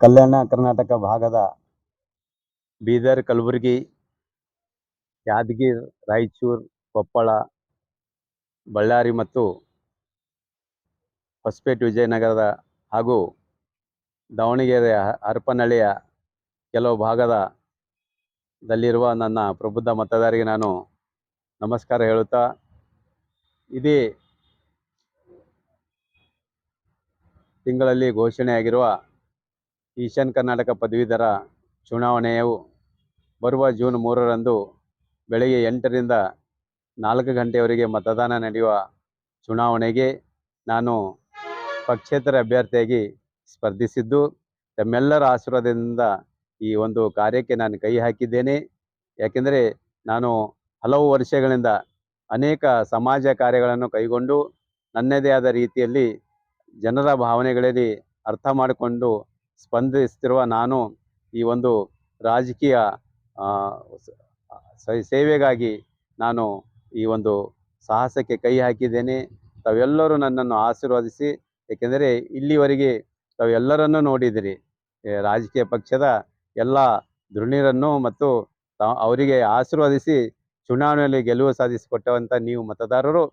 ಕಲ್ಯಾಣ ಕರ್ನಾಟಕ ಭಾಗದ ಬೀದರ್, ಕಲಬುರಗಿ, ಯಾದಗಿರ್, ರಾಯಚೂರು, ಕೊಪ್ಪಳ, ಬಳ್ಳಾರಿ ಮತ್ತು ಹೊಸಪೇಟೆ ವಿಜಯನಗರದ ಹಾಗೂ ದಾವಣಗೆರೆ ಹರಪನಹಳ್ಳಿಯ ಕೆಲವು ಭಾಗದ ದಲ್ಲಿರುವ ನನ್ನ ಪ್ರಬುದ್ಧ ಮತದಾರರಿಗೆ ನಾನು ನಮಸ್ಕಾರ ಹೇಳುತ್ತಾ, ಇದೇ ತಿಂಗಳಲ್ಲಿ ಘೋಷಣೆಯಾಗಿರುವ ಈಶಾನ್ಯ ಕರ್ನಾಟಕ ಪದವೀಧರ ಚುನಾವಣೆಯು ಬರುವ ಜೂನ್ ಮೂರರಂದು ಬೆಳಗ್ಗೆ ಎಂಟರಿಂದ ನಾಲ್ಕು ಗಂಟೆಯವರೆಗೆ ಮತದಾನ ನಡೆಯುವ ಚುನಾವಣೆಗೆ ನಾನು ಪಕ್ಷೇತರ ಅಭ್ಯರ್ಥಿಯಾಗಿ ಸ್ಪರ್ಧಿಸಿದ್ದು, ತಮ್ಮೆಲ್ಲರ ಆಶೀರ್ವಾದದಿಂದ ಈ ಒಂದು ಕಾರ್ಯಕ್ಕೆ ನಾನು ಕೈ ಹಾಕಿದ್ದೇನೆ. ಯಾಕೆಂದರೆ ನಾನು ಹಲವು ವರ್ಷಗಳಿಂದ ಅನೇಕ ಸಮಾಜ ಕಾರ್ಯಗಳನ್ನು ಕೈಗೊಂಡು ನನ್ನದೇ ಆದ ರೀತಿಯಲ್ಲಿ ಜನರ ಭಾವನೆಗಳಲ್ಲಿ ಅರ್ಥ ಮಾಡಿಕೊಂಡು ಸ್ಪಂದಿಸ್ತಿರುವ ನಾನು ಈ ಒಂದು ರಾಜಕೀಯ ಸೇವೆಗಾಗಿ ನಾನು ಈ ಒಂದು ಸಾಹಸಕ್ಕೆ ಕೈ ಹಾಕಿದ್ದೇನೆ. ತಾವೆಲ್ಲರೂ ನನ್ನನ್ನು ಆಶೀರ್ವದಿಸಿ, ಏಕೆಂದರೆ ಇಲ್ಲಿವರೆಗೆ ತಾವೆಲ್ಲರನ್ನು ನೋಡಿದಿರಿ. ರಾಜಕೀಯ ಪಕ್ಷದ ಎಲ್ಲ ಧೃಣಿರನ್ನು ಮತ್ತು ಅವರಿಗೆ ಆಶೀರ್ವದಿಸಿ ಚುನಾವಣೆಯಲ್ಲಿ ಗೆಲುವು ಸಾಧಿಸಿಕೊಟ್ಟವಂಥ ನೀವು ಮತದಾರರು,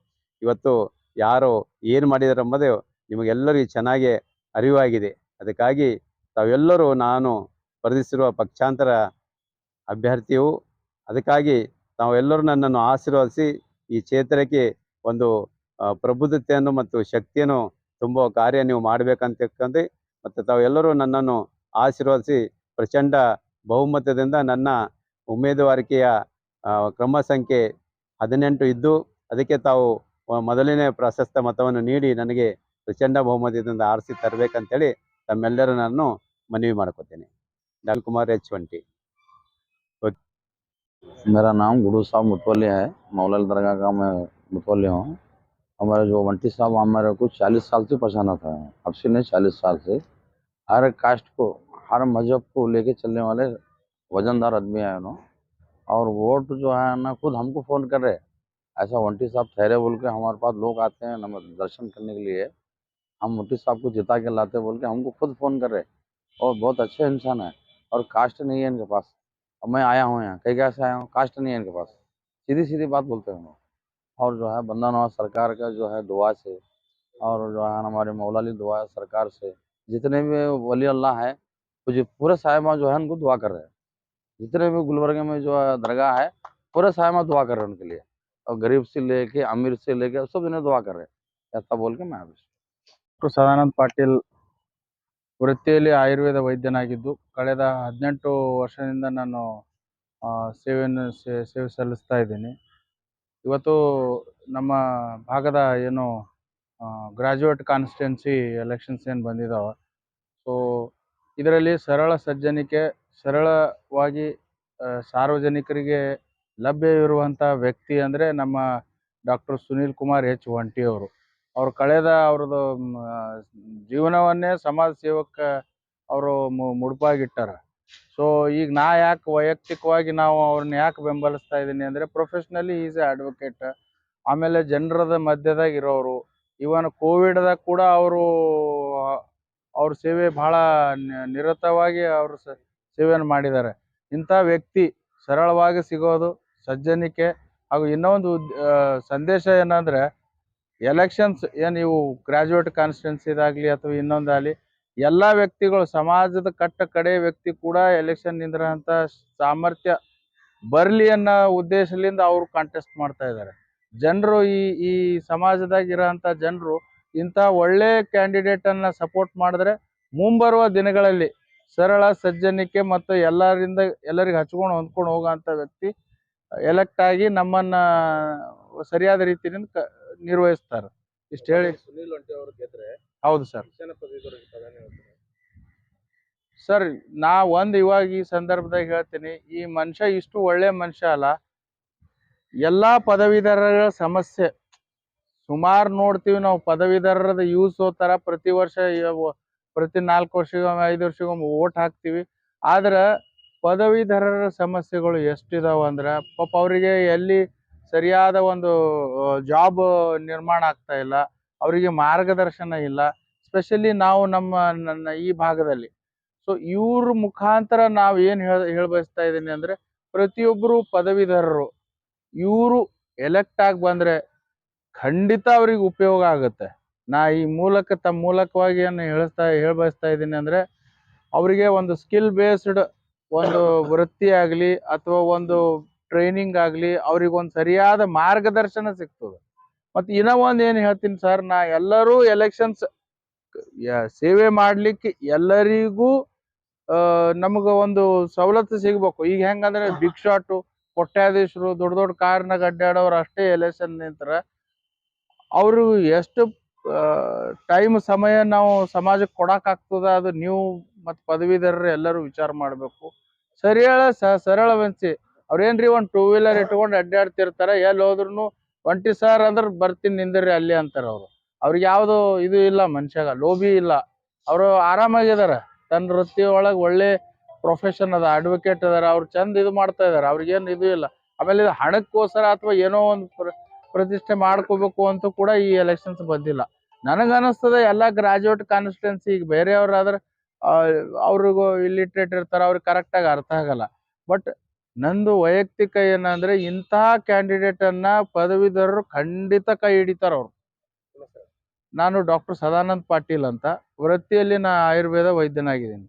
ಇವತ್ತು ಯಾರು ಏನು ಮಾಡಿದಾರೆ ಎಂಬುದು ನಿಮಗೆಲ್ಲರಿಗೂ ಚೆನ್ನಾಗಿ ಅರಿವಾಗಿದೆ. ಅದಕ್ಕಾಗಿ ತಾವೆಲ್ಲರೂ ನಾನು ಸ್ಪರ್ಧಿಸಿರುವ ಪಕ್ಷಾಂತರ ಅಭ್ಯರ್ಥಿಯು ಅದಕ್ಕಾಗಿ ತಾವೆಲ್ಲರೂ ನನ್ನನ್ನು ಆಶೀರ್ವದಿಸಿ ಈ ಕ್ಷೇತ್ರಕ್ಕೆ ಒಂದು ಪ್ರಬುದ್ಧತೆಯನ್ನು ಮತ್ತು ಶಕ್ತಿಯನ್ನು ತುಂಬುವ ಕಾರ್ಯ ನೀವು ಮಾಡಬೇಕಂತಕ್ಕಂತೆ ಮತ್ತು ತಾವೆಲ್ಲರೂ ನನ್ನನ್ನು ಆಶೀರ್ವದಿಸಿ ಪ್ರಚಂಡ ಬಹುಮತದಿಂದ ನನ್ನ ಉಮೇದುವಾರಿಕೆಯ ಕ್ರಮ ಸಂಖ್ಯೆ ಹದಿನೆಂಟು ಇದ್ದು ಅದಕ್ಕೆ ತಾವು ಮೊದಲನೇ ಪ್ರಶಸ್ತ ಮತವನ್ನು ನೀಡಿ ನನಗೆ ಪ್ರಚಂಡ ಬಹುಮತದಿಂದ ಆರಿಸಿ ತರಬೇಕಂತೇಳಿ ತಮ್ಮೆಲ್ಲರೂ ನಾನು ಮನವಿ ಮಾಡ್ಕೊತೇನೆ ಡಾಲ್ ಕುಮಾರ್ ಎಚ್ ಟ್ವೆಂಟಿ मेरा नाम गुरु साहब मुतवली है मौलाल दरगाह का मैं मुतवली हूँ हमारे जो वंटी साहब हमारे को चालीस साल से पहचाना था अब से नहीं चालीस साल से हर कास्ट को हर मजहब को लेके चलने वाले वजनदार आदमी है उन्होंने और वोट जो है ना खुद हमको फ़ोन कर रहे ऐसा वंटी साहब ठहरे बोल के हमारे पास लोग आते हैं नम दर्शन करने के लिए हम वंटी साहब को जिता के लाते बोल के हमको खुद फ़ोन कर रहे और बहुत अच्छे इंसान है और कास्ट नहीं है इनके पास। अब मैं आया हूँ यहाँ, कई कैसे आया हूँ, कास्ट नहीं है इनके पास। सीधी सीधी बात बोलते हैं और जो है बंदा नवाज़ सरकार का जो है दुआ से और जो है हमारे मौलाली दुआ सरकार से, जितने भी वली अल्लाह है जो पूरे साहिबा जो है उनको दुआ कर रहे हैं। जितने भी गुलबर्ग में जो है दरगाह है, पूरे साहिबा दुआ कर रहे हैं उनके लिए। और गरीब से लेके अमीर से लेके सब जने दुआ कर रहे हैं। ऐसा बोल के मैं आदेश ಡಾಕ್ಟರ್ ಸದಾನಂದ್ ಪಾಟೀಲ್ ವೃತ್ತಿಯಲ್ಲಿ ಆಯುರ್ವೇದ ವೈದ್ಯನಾಗಿದ್ದು, ಕಳೆದ ಹದಿನೆಂಟು ವರ್ಷದಿಂದ ನಾನು ಸೇವೆಯನ್ನು ಸೇವೆ ಸಲ್ಲಿಸ್ತಾ ಇದ್ದೀನಿ. ಇವತ್ತು ನಮ್ಮ ಭಾಗದ ಏನು ಗ್ರಾಜುಯೇಟ್ ಕಾನ್ಸ್ಟಿಟ್ಯೂನ್ಸಿ ಎಲೆಕ್ಷನ್ಸ್ ಏನು ಬಂದಿದ್ದಾವೆ ಸೊ, ಇದರಲ್ಲಿ ಸರಳ ಸಜ್ಜನಿಕೆ, ಸರಳವಾಗಿ ಸಾರ್ವಜನಿಕರಿಗೆ ಲಭ್ಯವಿರುವಂಥ ವ್ಯಕ್ತಿ ಅಂದರೆ ನಮ್ಮ ಡಾಕ್ಟರ್ ಸುನೀಲ್ ಕುಮಾರ್ ಎಚ್ ಒಂಟಿ ಅವರು ಕಳೆದ ಅವ್ರದ್ದು ಜೀವನವನ್ನೇ ಸಮಾಜ ಸೇವಕ ಅವರು ಮುಡುಪಾಗಿಟ್ಟಾರ. ಸೊ ಈಗ ನಾ ಯಾಕೆ ವೈಯಕ್ತಿಕವಾಗಿ ನಾವು ಅವ್ರನ್ನ ಯಾಕೆ ಬೆಂಬಲಿಸ್ತಾ ಇದ್ದೀನಿ ಅಂದರೆ ಪ್ರೊಫೆಷ್ನಲಿ ಈಸ್ ಎ ಅಡ್ವೊಕೇಟ್ ಆಮೇಲೆ ಜನರದ ಮಧ್ಯದಾಗ ಇರೋರು ಇವನ್ ಕೋವಿಡ್ದಾಗ ಕೂಡ ಅವರು ಅವ್ರ ಸೇವೆ ಬಹಳ ನಿರತವಾಗಿ ಅವರು ಸೇವೆಯನ್ನ ಮಾಡಿದ್ದಾರೆ. ಇಂಥ ವ್ಯಕ್ತಿ ಸರಳವಾಗಿ ಸಿಗೋದು, ಸಜ್ಜನಿಕೆ, ಹಾಗೂ ಇನ್ನೊಂದು ಸಂದೇಶ ಏನಂದರೆ ಎಲೆಕ್ಷನ್ಸ್ ಏನು ಇವು ಗ್ರಾಜುಯೇಟ್ ಕಾನ್ಸ್ಟಿಟ್ಯೂನ್ಸಿದಾಗಲಿ ಅಥವಾ ಇನ್ನೊಂದಾಗಲಿ, ಎಲ್ಲ ವ್ಯಕ್ತಿಗಳು, ಸಮಾಜದ ಕಟ್ಟ ಕಡೆ ವ್ಯಕ್ತಿ ಕೂಡ ಎಲೆಕ್ಷನ್ ನಿಂದ್ರಂಥ ಸಾಮರ್ಥ್ಯ ಬರಲಿ ಅನ್ನೋ ಉದ್ದೇಶದಿಂದ ಅವರು ಕಾಂಟೆಸ್ಟ್ ಮಾಡ್ತಾ ಇದ್ದಾರೆ. ಜನರು ಈ ಈ ಸಮಾಜದಾಗ ಇರೋಂಥ ಜನರು ಇಂಥ ಒಳ್ಳೆ ಕ್ಯಾಂಡಿಡೇಟನ್ನು ಸಪೋರ್ಟ್ ಮಾಡಿದ್ರೆ ಮುಂಬರುವ ದಿನಗಳಲ್ಲಿ ಸರಳ, ಸಜ್ಜನಿಕೆ ಮತ್ತು ಎಲ್ಲರಿಂದ, ಎಲ್ಲರಿಗೆ ಹಚ್ಕೊಂಡು ಹೊಂದ್ಕೊಂಡು ಹೋಗೋಂಥ ವ್ಯಕ್ತಿ ಎಲೆಕ್ಟ್ ಆಗಿ ನಮ್ಮನ್ನ ಸರಿಯಾದ ರೀತಿಯಿಂದ ಕ ನಿರ್ವಹಿಸ್ತಾರೆ. ಇಷ್ಟ ಹೇಳಿ. ಸುನಿಲ್ ಒಂಟಿ ಅವರು ಗೆದ್ರೆ ಹೌದು ಸರ್. ಶಿಕ್ಷಣ? ಸರ್ ನಾ ಒಂದ್ ಇವಾಗ ಈ ಸಂದರ್ಭದಾಗ ಹೇಳ್ತೀನಿ ಈ ಮನುಷ್ಯ ಇಷ್ಟು ಒಳ್ಳೆ ಮನುಷ್ಯ ಅಲ್ಲ. ಎಲ್ಲಾ ಪದವೀಧರರ ಸಮಸ್ಯೆ. ಸುಮಾರು ನೋಡ್ತೀವಿ ನಾವು ಪದವೀಧರರದ ಯೂಸ್ ಹೋತಾರ ಪ್ರತಿ ವರ್ಷ ಪ್ರತಿ ನಾಲ್ಕು ವರ್ಷಗೊಮ್ಮೆ ಐದು ವರ್ಷಗೊಮ್ಮೆ ಓಟ್ ಹಾಕ್ತೀವಿ. ಆದ್ರೆ ಪದವೀಧರರ ಸಮಸ್ಯೆಗಳು ಎಷ್ಟಿದಾವ ಅಂದ್ರ ಪಾಪ ಅವರಿಗೆ ಎಲ್ಲಿ ಸರಿಯಾದ ಒಂದು ಜಾಬ್ ನಿರ್ಮಾಣ ಆಗ್ತಾ ಇಲ್ಲ. ಅವರಿಗೆ ಮಾರ್ಗದರ್ಶನ ಇಲ್ಲ. ಸ್ಪೆಷಲಿ ನಾವು ನಮ್ಮ, ನನ್ನ ಈ ಭಾಗದಲ್ಲಿ. ಸೊ ಇವ್ರ ಮುಖಾಂತರ ನಾವು ಏನು ಹೇಳ, ಹೇಳಬಯಸ್ತಾ ಇದ್ದೀನಿ ಅಂದರೆ ಪ್ರತಿಯೊಬ್ಬರು ಪದವೀಧರರು, ಇವರು ಎಲೆಕ್ಟ್ ಆಗಿ ಬಂದರೆ ಖಂಡಿತ ಅವ್ರಿಗೆ ಉಪಯೋಗ ಆಗುತ್ತೆ. ನಾ ಈ ಮೂಲಕ ತಮ್ಮ ಮೂಲಕವಾಗಿ ಏನು ಹೇಳಿಸ್ತಾ ಹೇಳ್ ಬಯಸ್ತಾ ಇದ್ದೀನಿ ಅಂದರೆ, ಅವರಿಗೆ ಒಂದು ಸ್ಕಿಲ್ ಬೇಸ್ಡ್ ಒಂದು ವೃತ್ತಿ ಆಗಲಿ ಅಥವಾ ಒಂದು ಟ್ರೈನಿಂಗ್ ಆಗಲಿ ಅವ್ರಿಗ್ ಒಂದು ಸರಿಯಾದ ಮಾರ್ಗದರ್ಶನ ಸಿಗ್ತದೆ. ಮತ್ತು ಇನ್ನ ಒಂದು ಏನು ಹೇಳ್ತೀನಿ ಸರ್ ನಾ ಎಲ್ಲರೂ ಎಲೆಕ್ಷನ್ಸ್ ಸೇವೆ ಮಾಡಲಿಕ್ಕೆ ಎಲ್ಲರಿಗೂ ನಮಗೆ ಒಂದು ಸವಲತ್ತು ಸಿಗ್ಬೇಕು. ಈಗ ಹೆಂಗಂದ್ರೆ ಬಿಗ್ ಶಾಟು ಕೊಟ್ಟಾಧೀಶರು ದೊಡ್ಡ ದೊಡ್ಡ ಕಾರ್ನಾಗ ಅಡ್ಡಾಡೋರು ಅಷ್ಟೇ ಎಲೆಕ್ಷನ್ ನಿಂತರ. ಅವರು ಎಷ್ಟು ಟೈಮ್ ಸಮಯ ನಾವು ಸಮಾಜಕ್ಕೆ ಕೊಡಕ್ಕಾಗ್ತದ ಅದು ನೀವು ಮತ್ತು ಪದವೀಧರರು ಎಲ್ಲರೂ ವಿಚಾರ ಮಾಡಬೇಕು. ಸರಿಯಾದ ಸ ಸರಳವೆನ್ಸಿ ಅವ್ರೇನ್ರಿ ಒಂದು ಟೂ ವೀಲರ್ ಇಟ್ಕೊಂಡು ಅಡ್ಡಾಡ್ತಿರ್ತಾರೆ, ಎಲ್ಲಿ ಹೋದ್ರು ಒಂಟಿ ಸರ್ ಅಂದ್ರೆ ಬರ್ತೀನಿ ನಿಂದ್ರಿ ಅಲ್ಲಿ ಅಂತಾರೆ ಅವರು. ಅವ್ರಿಗೆ ಯಾವುದು ಇದು ಇಲ್ಲ ಮನುಷ್ಯಾಗ ಲೋಭಿ ಇಲ್ಲ. ಅವರು ಆರಾಮಾಗಿದ್ದಾರೆ ತನ್ನ ವೃತ್ತಿ ಒಳಗ್ ಒಳ್ಳೆ ಪ್ರೊಫೆಷನ್ ಅದ ಅಡ್ವೊಕೇಟ್ ಅದಾರ, ಅವ್ರು ಚಂದ ಇದು ಮಾಡ್ತಾ ಇದಾರೆ, ಅವ್ರಿಗೇನು ಇದು ಇಲ್ಲ. ಆಮೇಲೆ ಇದು ಹಣಕ್ಕೋಸ್ಕರ ಅಥವಾ ಏನೋ ಒಂದು ಪ್ರ, ಪ್ರತಿಷ್ಠೆ ಮಾಡ್ಕೋಬೇಕು ಅಂತ ಕೂಡ ಈ ಎಲೆಕ್ಷನ್ಸ್ ಬಂದಿಲ್ಲ. ನನಗೆ ಅನಿಸ್ತದೆ ಎಲ್ಲ ಗ್ರಾಜುಯೇಟ್ ಕಾನ್ಸ್ಟಿಟ್ಯೂನ್ಸಿ ಈಗ ಬೇರೆಯವ್ರಾದ್ರೆ ಅವ್ರಿಗೂ ಇಲ್ಲಿಟ್ರೇಟ್ ಇರ್ತಾರೆ, ಅವ್ರಿಗೆ ಕರೆಕ್ಟಾಗಿ ಅರ್ಥ ಆಗಲ್ಲ. ಬಟ್ ನಂದು ವೈಯಕ್ತಿಕ ಏನಂದ್ರೆ ಇಂತಹ ಕ್ಯಾಂಡಿಡೇಟ್ ಅನ್ನ ಪದವೀಧರರು ಖಂಡಿತ ಕೈ ಹಿಡಿತಾರ ಅವ್ರು. ನಾನು ಡಾಕ್ಟರ್ ಸದಾನಂದ್ ಪಾಟೀಲ್ ಅಂತ. ವೃತ್ತಿಯಲ್ಲಿ ನಾ ಆಯುರ್ವೇದ ವೈದ್ಯನಾಗಿದ್ದೀನಿ.